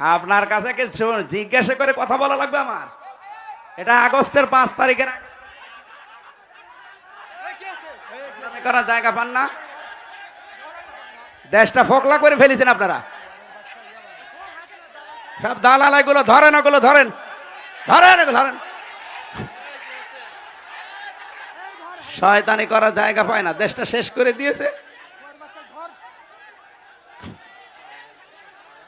আপনার কাছে কি জিজ্ঞাসা করে কথা বলা লাগবে আমার? এটা আগস্টের পাঁচ তারিখের করার জায়গা পান না? দেশটা ফোকলা করে ফেলেছেন আপনারা। সব দালাল এগুলো ধরেন, ওগুলো ধরেন। ধরেন ধরেন। শয়তানি করার জায়গা পায় না। দেশটা শেষ করে দিয়েছে।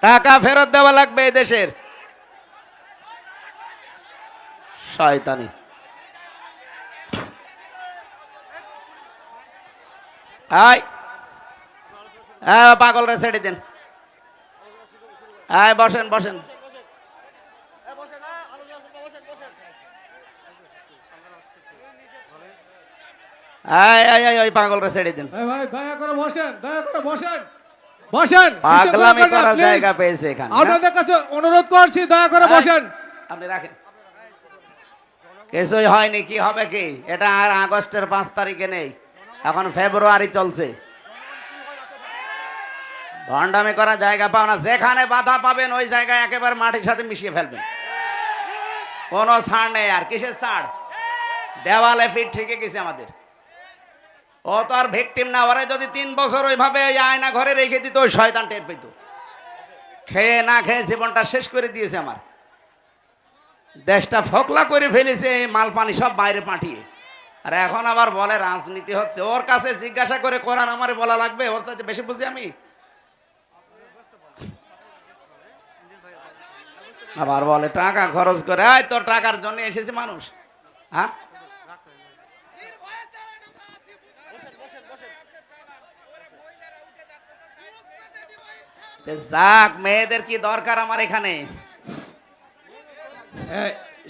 টাকা ফেরত দেওয়া লাগবে দেশের। শয়তানি। আয়। হ্যাঁ পাগল রে ছেড়ে দিন। আয়, বসেন বসেন। আয় আয় আয়, ওই পাগল রে ছেড়ে দিন। দয়া করে বসেন, দয়া করে বসেন। বসেন পাগলামি করার জায়গা পেয়েছে এখানে? আপনাদের কাছে অনুরোধ করছি দয়া করে বসেন। আপনি রাখেন। কিছুই হয়নি কি হবে কি? এটা আর আগস্টের পাঁচ তারিখে নেই এখন ফেব্রুয়ারি চলছে। ভণ্ডামি করার জায়গা পাও না যেখানে বাধা পাবেন ওই জায়গায় একেবারে মাটির সাথে মিশিয়ে ফেলবেন। কোনো ছাড় নেই আর কিসের ছাড়? দেওয়ালে ফিট ঠিকই গেছে আমাদের। ও তো আর ভিকটিম না, ওরে যদি তিন বছর ওইভাবে ওই আয়না ঘরে রেখে দিত, ওই শয়তান টের পেত। খেয়ে না খেয়ে জীবনটা শেষ করে দিয়েছে আমার। দেশটা ফকলা করে ফেলেছে, মাল পানি সব বাইরে পাঠিয়ে। আর এখন আবার বলে, রাজনীতি হচ্ছে। ওর কাছে জিজ্ঞাসা করে করার আমার বলা লাগবে? ওর সাথে বেশি বুঝি আমি? আবার বলে, টাকা খরচ করে তোর টাকার জন্য এসেছে মানুষ। হ্যাঁ তে যাক মেয়েদের কি দরকার আমার এখানে?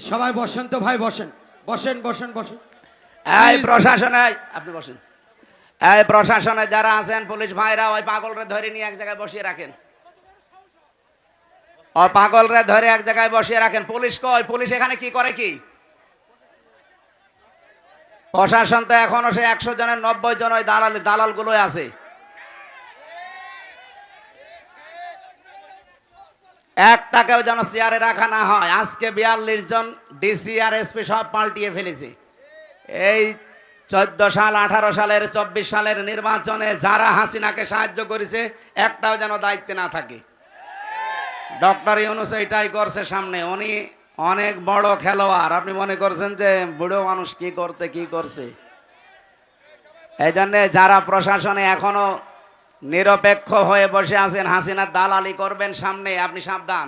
সবাই বসেন তো ভাই বসেন। বসেন বসেন বসেন। এই প্রশাসনে আপনি বসেন। এই প্রশাসনে যারা আছেন পুলিশ ভাইরা ওই পাগলরে ধরে নিয়ে এক জায়গায় বসিয়ে রাখেন। ও পাগলরে ধরে এক জায়গায় বসিয়ে রাখেন। পুলিশ কই? পুলিশ এখানে কি করে কি? প্রশাসন তো এখনও সে একশো জনের, নব্বই জন ওই দালাল দালাল গুলোই আছে। একটাকেও যেন চেয়ারে রাখা না হয়। আজকে বিয়াল্লিশ জন ডিসি আর এসপি সব পাল্টিয়ে ফেলেছে। এই চোদ্দ সাল, আঠারো সালের, চব্বিশ সালের নির্বাচনে যারা হাসিনাকে সাহায্য করেছে, একটাও যেন দায়িত্বে না থাকে। ডক্টর ইউনুস এইটাই করছে সামনে। উনি অনেক বড় খেলোয়াড়। আপনি মনে করছেন যে বুড়ো মানুষ কি করতে, কি করছে? এই জন্যে যারা প্রশাসনে এখনও নিরপেক্ষ হয়ে বসে আছেন, হাসিনা দালালি করবেন সামনে, আপনি সাবধান।